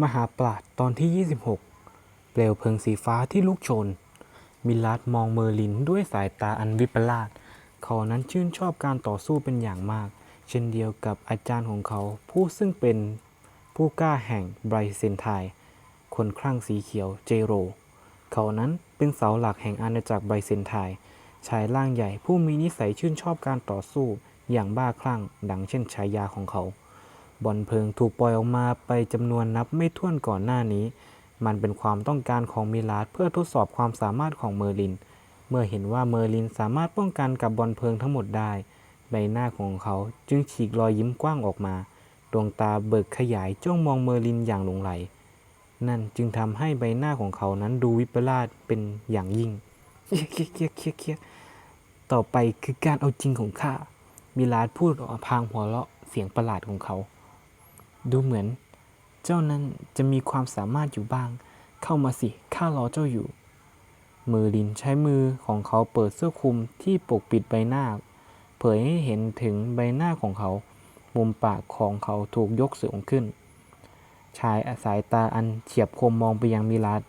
มหาปราดตอนที่ 26 เปลวเพลิงสีฟ้าที่ลุกโชน มิลลัดมองเมอร์ลินด้วยสายตาอันวิปลาสเขานั้นชื่นชอบการต่อสู้เป็นอย่างมาก เช่นเดียวกับอาจารย์ของเขาผู้ซึ่งเป็นผู้กล้าแห่งไบรเซนไทคนคลั่งสีเขียวเจโร เขานั้นเป็นเสาหลักแห่งอาณาจักรไบรเซนไทชายร่างใหญ่ผู้มีนิสัยชื่นชอบการต่อสู้อย่างบ้าคลั่งดังเช่นฉายาของเขา บอลเพลิงถูกปล่อยออกมาไปจำนวนนับไม่ถ้วนก่อนหน้านี้ มันเป็นความต้องการของมิลาดเพื่อทดสอบความสามารถของเมอร์ลิน เมื่อเห็นว่าเมอร์ลินสามารถป้องกันกับบอลเพลิงทั้งหมดได้ ใบหน้าของเขาจึงฉีกรอยยิ้มกว้างออกมา ดวงตาเบิกขยายจ้องมองเมอร์ลินอย่างหลงไหล นั่นจึงทำให้ใบหน้าของเขานั้นดูวิปลาสเป็นอย่างยิ่งเคียเคียเคียเคียต่อไปคือการเอาจริงของข้ามิลาดพูดออกพางหัวเราะเสียงประหลาดของเขา ดูเหมือน เจ้านั้นจะมีความสามารถอยู่บ้าง เข้ามาสิ ข้ารอเจ้าอยู่ มือลินใช้มือของเขาเปิดเสื้อคลุมที่ปกปิดใบหน้า เผยให้เห็นถึงใบหน้าของเขา มุมปากของเขาถูกยกสูงขึ้น ชายสายตาอันเฉียบคมมองไปยังมิลาด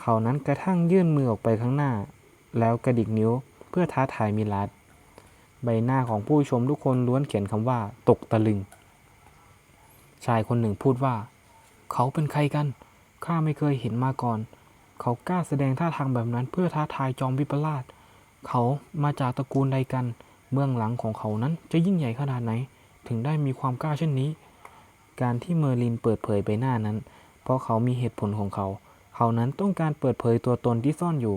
เขานั้นกระทั่งยื่นมือออกไปข้างหน้า แล้วกระดิกนิ้วเพื่อท้าทายมิลาดใบหน้าของผู้ชมทุกคนล้วนเขียนคำว่า ตกตะลึง ชายคนหนึ่งพูดว่า เขาเป็นใครกัน ข้าไม่เคยเห็นมาก่อน เขากล้าแสดงท่าทางแบบนั้นเพื่อท้าทายจอมวิปลาส เขามาจากตระกูลใดกัน เบื้องหลังของเขานั้นจะยิ่งใหญ่ขนาดไหน ถึงได้มีความกล้าเช่นนี้ การที่เมอร์ลินเปิดเผยใบหน้านั้น เพราะเขามีเหตุผลของเขา เขานั้นต้องการเปิดเผยตัวตนที่ซ่อนอยู่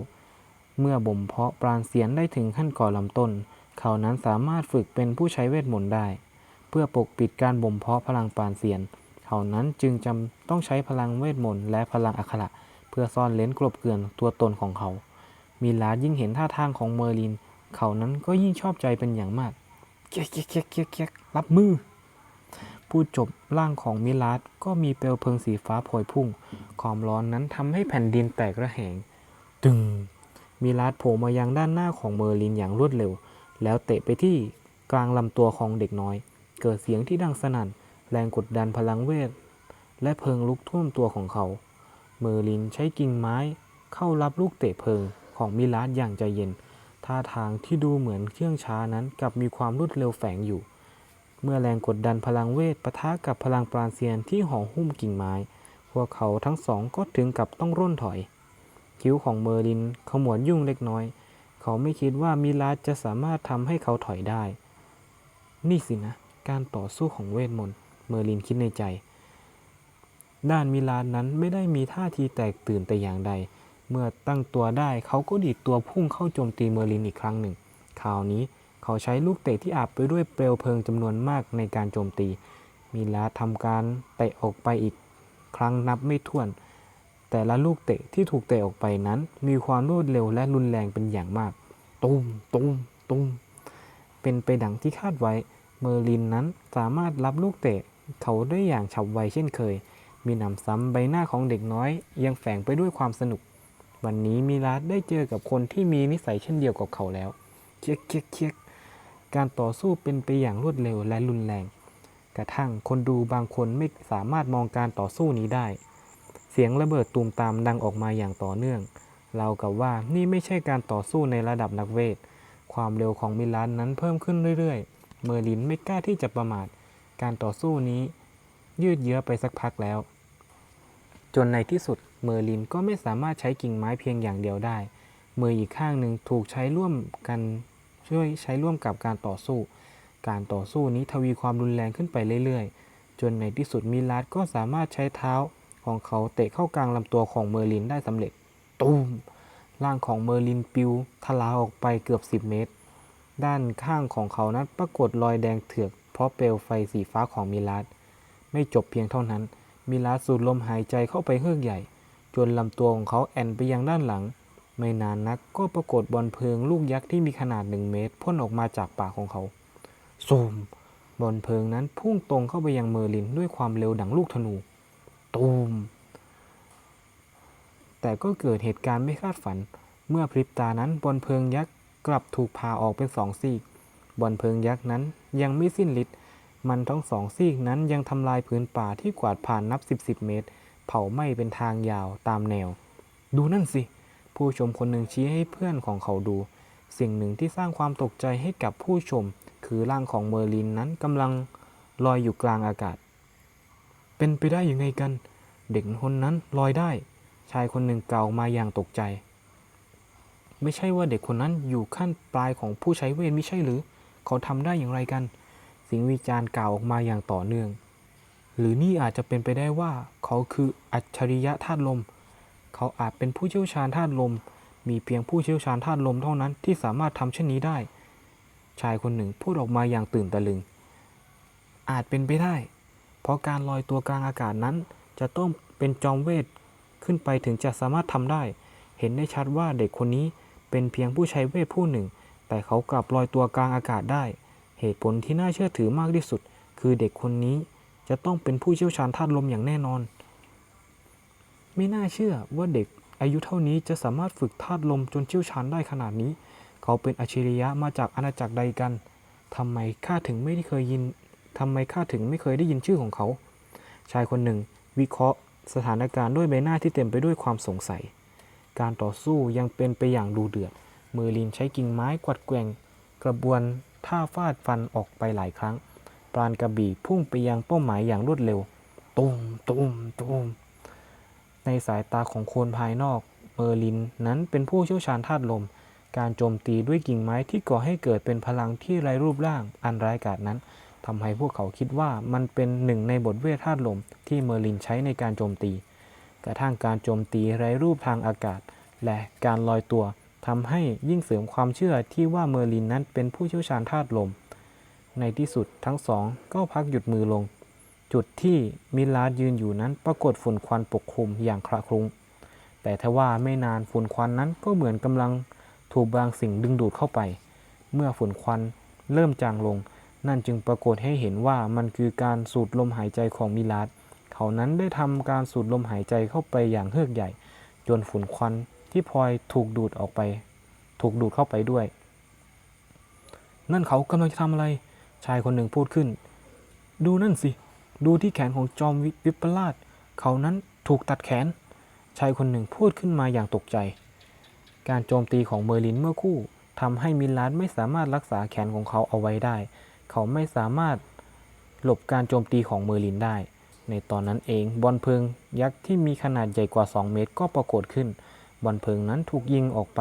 เมื่อบ่มเพาะปราณเสียนได้ถึงขั้นก่อลำต้น เขานั้นสามารถฝึกเป็นผู้ใช้เวทมนต์ได้ พื่อปกปิดการบ่มเพาะพลังปาณเสียน เขานั้นจึงจำต้องใช้พลังเวทมนต์และพลังอัคระเพื่อซ่อนเลนกลบเกลื่อนตัวตนของเขา มีลาดยิ่งเห็นท่าทางของเมอร์ลิน เขานั้นก็ยิ่งชอบใจเป็นอย่างมากเกียกเกียกเกียกเกียกเกียกรับมือผู้จบร่างของมิลาดก็มีเปลวเพลิงสีฟ้าโพยพุ่ง ความร้อนนั้นทำให้แผ่นดินแตกระแหง ตึงมิลาดโผล่มายังด้านหน้าของเมอร์ลินอย่างรวดเร็ว แล้วเตะไปที่กลางลำตัวของเด็กน้อย เกิดเสียงที่ดังสนั่น แรงกดดันพลังเวท และเพลิงลุกท่วมตัวของเขา เมอร์ลินใช้กิ่งไม้ เข้ารับลูกเตะเพลิงของมิลาดอย่างใจเย็น ท่าทางที่ดูเหมือนเครื่องช้านั้นกลับมีความรวดเร็วแฝงอยู่ เมื่อแรงกดดันพลังเวทปะทะกับพลังปราณเซียนที่ห่อหุ้มกิ่งไม้ พวกเขาทั้งสองก็ถึงกับต้องร่นถอย คิ้วของเมอร์ลินขมวดยุ่งเล็กน้อย เขาไม่คิดว่ามิลาดจะสามารถทำให้เขาถอยได้ นี่สินะ การต่อสู้ของเวทมนต์ เมอร์ลินคิดในใจ ด้านมิลาดนั้นไม่ได้มีท่าทีแตกตื่นแต่อย่างใด เมื่อตั้งตัวได้เขาก็ดีดตัวพุ่งเข้าโจมตีเมอร์ลินอีกครั้งหนึ่ง คราวนี้เขาใช้ลูกเตะที่อาบไปด้วยเปลวเพลิงจำนวนมากในการโจมตี มิลาดทำการเตะออกไปอีกครั้งนับไม่ถ้วน แต่ละลูกเตะที่ถูกเตะออกไปนั้น มีความรวดเร็วและรุนแรงเป็นอย่างมาก ตุ้มตุ้มตุ้มเป็นไปดังที่คาดไว้ เมอร์ลินนั้นสามารถรับลูกเตะเขาได้อย่างฉับไวเช่นเคย มีหนำซ้ำใบหน้าของเด็กน้อย ยังแฝงไปด้วยความสนุก วันนี้มิลาดได้เจอกับคนที่มีนิสัยเช่นเดียวกับเขาแล้ว เคียกเคียกเคียกการต่อสู้เป็นไปอย่างรวดเร็วและรุนแรง กระทั่งคนดูบางคนไม่สามารถมองการต่อสู้นี้ได้ เสียงระเบิดตูมตามดังออกมาอย่างต่อเนื่อง เรากับว่านี่ไม่ใช่การต่อสู้ในระดับนักเวท ความเร็วของมิลานนั้นเพิ่มขึ้นเรื่อยๆ เมอร์ลินไม่กล้าที่จะประมาท การต่อสู้นี้ ยืดเยื้อไปสักพักแล้ว จนในที่สุดเมอร์ลินก็ไม่สามารถใช้กิ่งไม้เพียงอย่างเดียวได้ มืออีกข้างหนึ่งถูกใช้ร่วมกันช่วยใช้ร่วมกับการต่อสู้ การต่อสู้นี้ทวีความรุนแรงขึ้นไปเรื่อยๆ จนในที่สุดมิลาดก็สามารถใช้เท้าของเขาเตะเข้ากลางลำตัวของเมอร์ลินได้สำเร็จ ตูมร่างของเมอร์ลินปิวทลาออกไปเกือบ 10 เมตร ด้านข้างของเขานั้นปรากฏรอยแดงเถือก เพราะเปลวไฟสีฟ้าของมิลาดไม่จบเพียงเท่านั้น มิลาดสูดลมหายใจเข้าไปเฮือกใหญ่ จนลำตัวของเขาแอนไปยังด้านหลัง ไม่นานนักก็ปรากฏบอลเพลิงลูกยักษ์ที่มีขนาดหนึ่งเมตรพ่นออกมาจากปากของเขาซูมบอลเพลิงนั้นพุ่งตรงเข้าไปยังเมอร์ลินด้วยความเร็วดังลูกธนู ตูม แต่ก็เกิดเหตุการณ์ไม่คาดฝัน เมื่อพริบตานั้นบอลเพลิงยักษ์ กลับถูกพาออกเป็นสองซีกบอลเพลิงยักษ์นั้นยังไม่สิ้นฤทธิ์มันทั้งสองซีกนั้นยังทำลายพื้นป่าที่กวาดผ่านนับสิบสิบเมตร เผาไหม้เป็นทางยาวตามแนว ดูนั่นสิ ผู้ชมคนหนึ่งชี้ให้เพื่อนของเขาดู สิ่งหนึ่งที่สร้างความตกใจให้กับผู้ชม คือร่างของเมอร์ลินนั้นกำลังลอยอยู่กลางอากาศ เป็นไปได้ยังไงกัน เด็กคนนั้นลอยได้ ชายคนหนึ่งกล่าวมาอย่างตกใจ ไม่ใช่ว่าเด็กคนนั้นอยู่ขั้นปลายของผู้ใช้เวทไม่ใช่หรือ เขาทำได้อย่างไรกัน สิงวิจารณ์กล่าวออกมาอย่างต่อเนื่อง หรือนี่อาจจะเป็นไปได้ว่า เขาคืออัจฉริยะธาตุลม เขาอาจเป็นผู้เชี่ยวชาญธาตุลม มีเพียงผู้เชี่ยวชาญธาตุลมเท่านั้นที่สามารถทำเช่นนี้ได้ ชายคนหนึ่งพูดออกมาอย่างตื่นตะลึง อาจเป็นไปได้ เพราะการลอยตัวกลางอากาศนั้น จะต้องเป็นจอมเวทขึ้นไปถึงจะสามารถทำได้ เห็นได้ชัดว่าเด็กคนนี้ เป็นเพียงผู้ใช้เวทผู้หนึ่ง แต่เขากลับลอยตัวกลางอากาศได้ เหตุผลที่น่าเชื่อถือมากที่สุด คือเด็กคนนี้จะต้องเป็นผู้เชี่ยวชาญธาตุลมอย่างแน่นอน ไม่น่าเชื่อว่าเด็กอายุเท่านี้จะสามารถฝึกธาตุลมจนเชี่ยวชาญได้ขนาดนี้ เขาเป็นอัจฉริยะมาจากอาณาจักรใดกันทำไมข้าถึงไม่ได้เคยยินทำไมข้าถึงไม่เคยได้ยินชื่อของเขา ชายคนหนึ่ง วิเคราะห์ สถานการณ์ด้วยใบหน้าที่เต็มไปด้วยความสงสัย การต่อสู้ยังเป็นไปอย่างดูเดือด เมอร์ลินใช้กิ่งไม้กวัดแกว่งกระบวนท่าฟาดฟันออกไปหลายครั้ง ปราณกระบี่พุ่งไปยังเป้าหมายอย่างรวดเร็วตุ้มตุ้มตุ้มในสายตาของคนภายนอก เมอร์ลินนั้นเป็นผู้เชี่ยวชาญธาตุลม การโจมตีด้วยกิ่งไม้ที่ก่อให้เกิดเป็นพลังที่ไร้รูปร่างอันร้ายกาจนั้นทำให้พวกเขาคิดว่ามันเป็นหนึ่งในบทเวทธาตุลมที่เมอร์ลินใช้ในการโจมตี กระทั่งการโจมตีไร้รูปทางอากาศ และการลอยตัวทำให้ยิ่งเสริมความเชื่อที่ว่าเมอร์ลินนั้นเป็นผู้เชี่ยวชาญธาตุลม ในที่สุดทั้งสองก็พักหยุดมือลง จุดที่มิลาร์ดยืนอยู่นั้นปรากฏฝุ่นควันปกคลุมอย่างคละคลุ้ง แต่ทว่าไม่นานฝุ่นควันนั้นก็เหมือนกำลังถูกบางสิ่งดึงดูดเข้าไป เมื่อฝุ่นควันเริ่มจางลง นั่นจึงปรากฏให้เห็นว่ามันคือการสูดลมหายใจของมิลาร์ด เขานั้นได้ทำการสูดลมหายใจเข้าไปอย่างเฮือกใหญ่ จนฝุ่นควันที่พลอยถูกดูดออกไป ถูกดูดเข้าไปด้วย นั่นเขากำลังจะทำอะไร ชายคนหนึ่งพูดขึ้น ดูนั่นสิ ดูที่แขนของจอมวิปลาสเขานั้นถูกตัดแขน ชายคนหนึ่งพูดขึ้นมาอย่างตกใจ การโจมตีของเมอร์ลินเมื่อคู่ทำให้มิลาร์ดไม่สามารถรักษาแขนของเขาเอาไว้ได้ เขาไม่สามารถหลบการโจมตีของเมอร์ลินได้ ในตอนนั้นเองบอลเพลิงยักษ์ที่มีขนาดใหญ่กว่า 2 เมตรก็ปรากฏขึ้น บอลเพลิงนั้นถูกยิงออกไป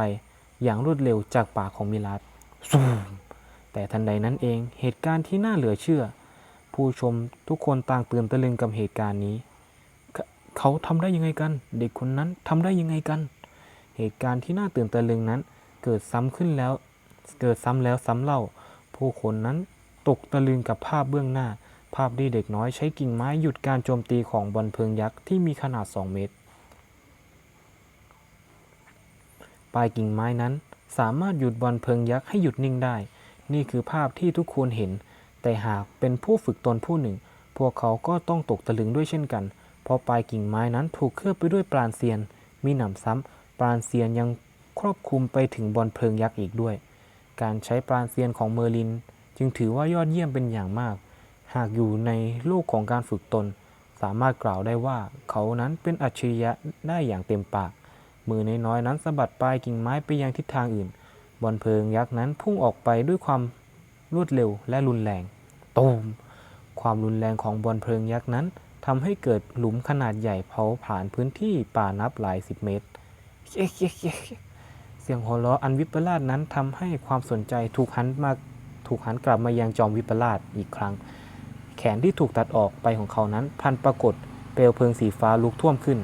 อย่างรวดเร็วจากปากของมิลาร์ดแต่ทันใดนั้นเองเหตุการณ์ที่น่าเหลือเชื่อ ผู้ชมทุกคนต่างตื่นตะลึงกับเหตุการณ์นี้เขเขาทำได้ยังไงกัน เด็กคนนั้นทำได้ยังไงกัน เหตุการณ์ที่น่าตื่นตะลึงนั้น เกิดซ้ำขึ้นแล้ว เกิดซ้ำแล้วซ้ำเล่า ผู้คนนั้นตกตะลึงกับภาพเบื้องหน้า ภาพที่เด็กน้อยใช้กิ่งไม้หยุดการโจมตีของบอลเพลิงยักษ์ที่มีขนาด 2 เมตร ปลายกิ่งไม้นั้นสามารถหยุดบอลเพลิงยักษ์ให้หยุดนิ่งได้ นี่คือภาพที่ทุกคนเห็น แต่หากเป็นผู้ฝึกตนผู้หนึ่ง พวกเขาก็ต้องตกตะลึงด้วยเช่นกัน เพราะปลายกิ่งไม้นั้นถูกเคลือบไปด้วยปราณเซียน มีหนำซ้ำปราณเซียนยังครอบคลุมไปถึงบอลเพลิงยักษ์อีกด้วย การใช้ปราณเซียนของเมอร์ลิน จึงถือว่ายอดเยี่ยมเป็นอย่างมาก หากอยู่ในโลกของการฝึกตน สามารถกล่าวได้ว่า เขานั้นเป็นอัจฉริยะได้อย่างเต็มปาก มือนน้อยนั้นสะบัดปลายกิ่งไม้ไปยังทิศทางอื่น บอลเพลิงยักษ์นั้นพุ่งออกไปด้วยความรวดเร็วและรุนแรงตูมความรุนแรงของบอลเพลิงยักษ์นั้นทำให้เกิดหลุมขนาดใหญ่เผาผ่านพื้นที่ป่านับหลายสิบเมตรเย้เย้เย้เสียงหัวเราะอันวิปลาสนั้นทำให้ความสนใจถูกหันมาถูกหันกลับมายังจอมวิปลาสอีกครั้ง ขนที่ถูกตัดออกไปของเขานั้นพันปรากฏเปลวเพลิงสีฟ้าลุกท่วมขึ้น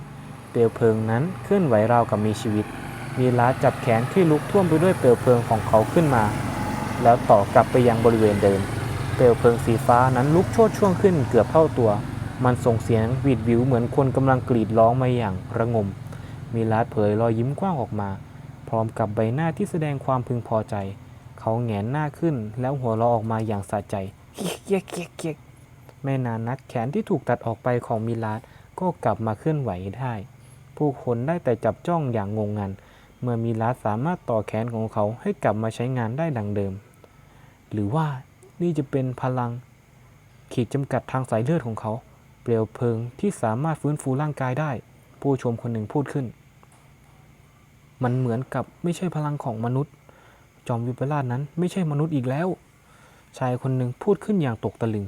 เปลวเพลิงนั้นเคลื่อนไหวราวกับมีชีวิต มีลาจับแขนที่ลุกท่วมไปด้วยเปลวเพลิงของเขาขึ้นมา แล้วต่อกลับไปยังบริเวณเดิม เปลวเพลิงสีฟ้านั้นลุกโชดช่วงขึ้นเกือบเท่าตัว มันส่งเสียงหวีดวิวเหมือนคนกำลังกรีดร้องมาอย่างระงม มีลาดเผยรอยยิ้มกว้างออกมา พร้อมกับใบหน้าที่แสดงความพึงพอใจ เขาแหงนหน้าขึ้นแล้วหัวเราะออกมาอย่างสะใจเกียกเกียกเกียกเกียก ไม่นานนักแขนที่ถูกตัดออกไปของมิลาดก็กลับมาเคลื่อนไหวได้ ผู้คนได้แต่จับจ้องอย่างงงงัน เมื่อมิลาดสามารถต่อแขนของเขาให้กลับมาใช้งานได้ดังเดิม หรือว่านี่จะเป็นพลัง ขีดจำกัดทางสายเลือดของเขา เปลวเพลิงที่สามารถฟื้นฟูร่างกายได้ ผู้ชมคนหนึ่งพูดขึ้น มันเหมือนกับไม่ใช่พลังของมนุษย์ จอมวิปลาสนั้นไม่ใช่มนุษย์อีกแล้ว ชายคนหนึ่งพูดขึ้นอย่างตกตะลึง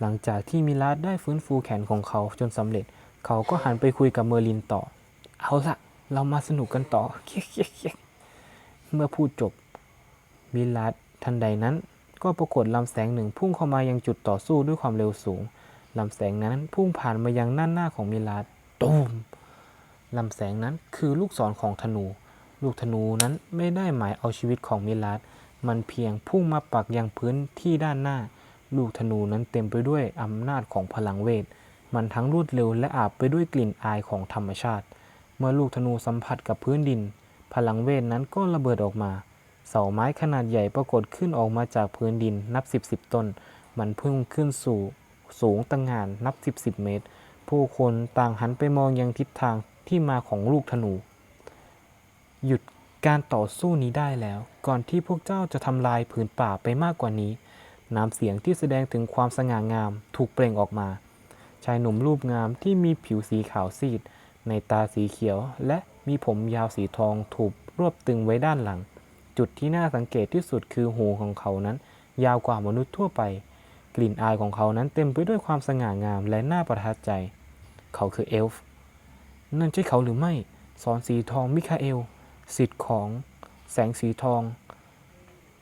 หลังจากที่มิลาสได้ฟื้นฟูแขนของเขาจนสำเร็จ เขาก็หันไปคุยกับเมอร์ลินต่อ เอาละเรามาสนุกกันต่อเคียกเคียกเมื่อพูดจบ มิลาสทันใดนั้น ก็ปรากฏลำแสงหนึ่งพุ่งเข้ามายังจุดต่อสู้ด้วยความเร็วสูงลำแสงนั้นพุ่งผ่านมายังด้านหน้าของมิลาสตูมลำแสงนั้นคือลูกศรของธนู ลูกธนูนั้นไม่ได้หมายเอาชีวิตของมิลาสมันเพียงพุ่งมาปักยังพื้นที่ด้านหน้า ลูกธนูนั้นเต็มไปด้วยอำนาจของพลังเวท มันทั้งรวดเร็วและอาบไปด้วยกลิ่นอายของธรรมชาติ เมื่อลูกธนูสัมผัสกับพื้นดิน พลังเวทนั้นก็ระเบิดออกมา เสาไม้ขนาดใหญ่ปรากฏขึ้นออกมาจากพื้นดินนับสิบสิบต้น มันพุ่งขึ้นสู่สูงตั้งงานนับสิบสิบเมตร ผู้คนต่างหันไปมองยังทิศทางที่มาของลูกธนู หยุดการต่อสู้นี้ได้แล้ว ก่อนที่พวกเจ้าจะทำลายผืนป่าไปมากกว่านี้ น้ำเสียงที่แสดงถึงความสง่างามถูกเปล่งออกมา ชายหนุ่มรูปงามที่มีผิวสีขาวซีด ในตาสีเขียว และมีผมยาวสีทองถูกรวบตึงไว้ด้านหลัง จุดที่น่าสังเกตที่สุดคือหูของเขานั้น ยาวกว่ามนุษย์ทั่วไป กลิ่นอายของเขานั้นเต็มไปด้วยความสง่างามและน่าประทับใจ เขาคือเอลฟ์นั่นใช่เขาหรือไม่สอนสีทองมิคาเอลสิทธิ์ของแสงสีทอง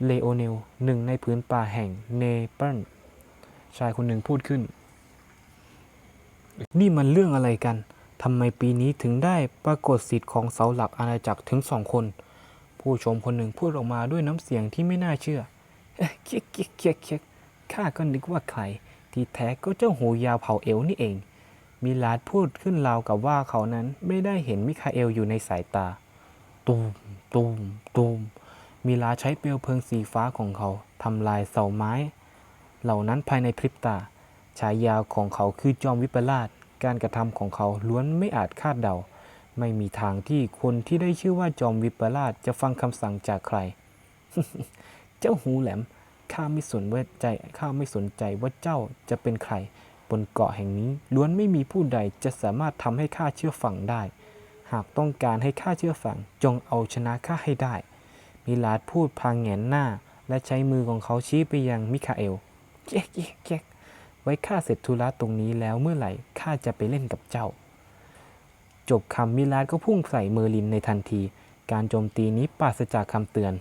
เลโอเนลหนึ่งในพื้นป่าแห่งเนเปิลชายคนหนึ่งพูดขึ้น นี่มันเรื่องอะไรกันทำไมปีนี้ถึงได้ปรากฏสิทธิ์ของเสาหลักอาณาจักรถึงสองคน ผู้ชมคนหนึ่งพูดออกมาด้วยน้ำเสียงที่ไม่น่าเชื่อเอ๊ะเคียกเคียกเคียกเคียกข้าก็นึกว่าใคร ที่แท้ก็เจ้าหูยาวเผาเอวนี่เอง มิลาดพูดขึ้นราวกับว่าเขานั้นไม่ได้เห็นมิคาเอลอยู่ในสายตา ตูมตูมตูม มิลาใช้เปลวเพลิงสีฟ้าของเขาทำลายเสาไม้ เหล่านั้นภายในพริบตา ฉายาของเขาคือจอมวิปลาสการกระทำของเขาล้วนไม่อาจคาดเดา ไม่มีทางที่คนที่ได้ชื่อว่าจอมวิปลาสจะฟังคำสั่งจากใคร เจ้าหูแหลมข้าไม่สนว่าใจข้าไม่สนใจว่าเจ้าจะเป็นใคร บนเกาะแห่งนี้ล้วนไม่มีผู้ใดจะสามารถทำให้ข้าเชื่อฟังได้ หากต้องการให้ข้าเชื่อฟังจงเอาชนะข้าให้ได้ มิลาดพูดพางแหงนหน้า และใช้มือของเขาชี้ไปยังมิคาเอลเจ๊กเจ๊กเจ๊กไว้ข้าเสร็จธุระตรงนี้แล้วเมื่อไหร่ข้าจะไปเล่นกับเจ้า จบคำมิลาดก็พุ่งใส่เมอร์ลินในทันที การโจมตีนี้ปราศจากคำเตือน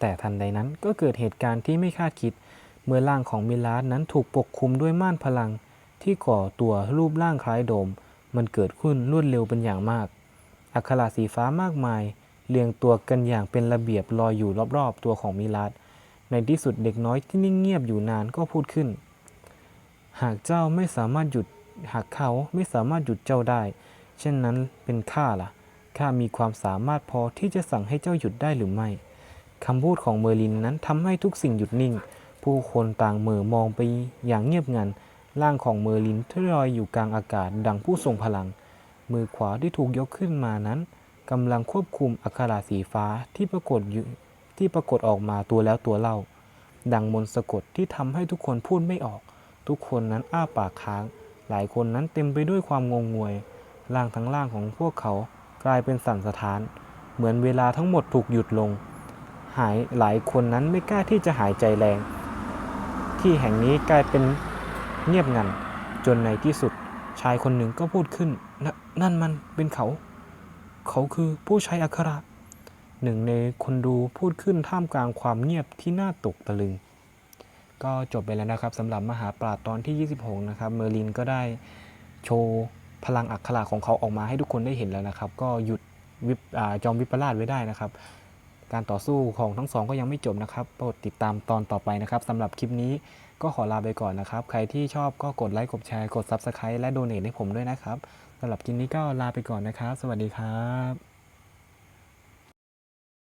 แต่ทันใดนั้นก็เกิดเหตุการณ์ที่ไม่คาดคิด เมื่อร่างของมิลาดนั้นถูกปกคลุมด้วยม่านพลัง ที่ก่อตัวรูปร่างคล้ายโดม มันเกิดขึ้นรวดเร็วเป็นอย่างมาก อักขระสีฟ้ามากมาย เรียงตัวกันอย่างเป็นระเบียบลอยอยู่รอบๆตัวของมิลาดในที่สุดเด็กน้อยที่นิ่งเงียบอยู่นานก็พูดขึ้น หากเจ้าไม่สามารถหยุดหากเขาไม่สามารถหยุดเจ้าได้ เช่นนั้นเป็นข้าล่ะข้ามีความสามารถพอที่จะสั่งให้เจ้าหยุดได้หรือไม่คำพูดของเมอร์ลินนั้นทำให้ทุกสิ่งหยุดนิ่ง ผู้คนต่างเหม่อมองไปอย่างเงียบงัน ร่างของเมอร์ลินที่ลอยอยู่กลางอากาศดังผู้ทรงพลัง มือขวาที่ถูกยกขึ้นมานั้น กำลังควบคุมอักขระสีฟ้าที่ปรากฏอยู่ที่ปรากฏออกมาตัวแล้วตัวเล่า ดังมนต์สะกดที่ทำให้ทุกคนพูดไม่ออก ทุกคนนั้นอ้าปากค้าง หลายคนนั้นเต็มไปด้วยความงงงวย ร่างทั้งร่างของพวกเขากลายเป็นสั่นสะท้าน เหมือนเวลาทั้งหมดถูกหยุดลง หายหลายคนนั้นไม่กล้าที่จะหายใจแรง ที่แห่งนี้กลายเป็นเงียบงันจนในที่สุด ชายคนหนึ่งก็พูดขึ้นนนั่นมันเป็นเขา เขาคือผู้ใช้อักขระ หนึ่งในคนดูพูดขึ้นท่ามกลางความเงียบที่น่าตกตะลึง ก็จบไปแล้วนะครับสำหรับมหาปราชญ์ตอนที่ 26 นะครับ เมอร์ลินก็ได้โชว์พลังอักขระของเขาออกมาให้ทุกคนได้เห็นแล้วนะครับ ก็หยุดวิจอมวิปลาสไว้ได้นะครับ การต่อสู้ของทั้งสองก็ยังไม่จบนะครับ โปรดติดตามตอนต่อไปนะครับสำหรับคลิปนี้ก็ขอลาไปก่อนนะครับ ใครที่ชอบก็กดไลค์ กดแชร์ กด Subscribe และโดเนทให้ผมด้วยนะครับ สำหรับกินนี้ก็ลาไปก่อนนะครับ สวัสดีครับ